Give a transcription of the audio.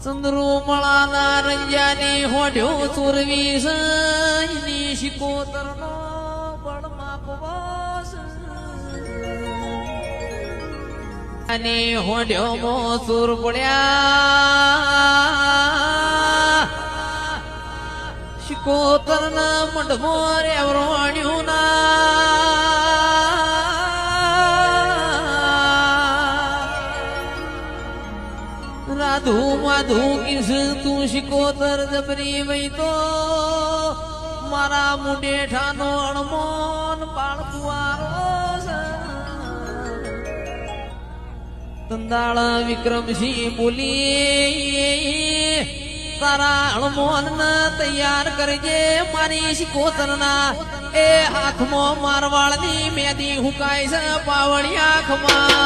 ચંદ્રો મળાના રંજાની હોડ્યો ચોરવી સની શિકોતરનો પણ માપવાસ અને હોઢ્યો મો સુર પડ્યા. શિકોતર ના મંડમો રેવરોણ્યું રાધુ માધુ કિસ તું શિકોતર જબરી વઈ તો મારા મુંડેઠાનો અણમોન બાળ કુવારો તંદાળ વિક્રમસિંહ બોલી, તારા અણમોન તૈયાર કરજે મારી શિકોતર ના એ હાથમાં મારવાળની મેદી હુકાય છે પાવણી ખમા.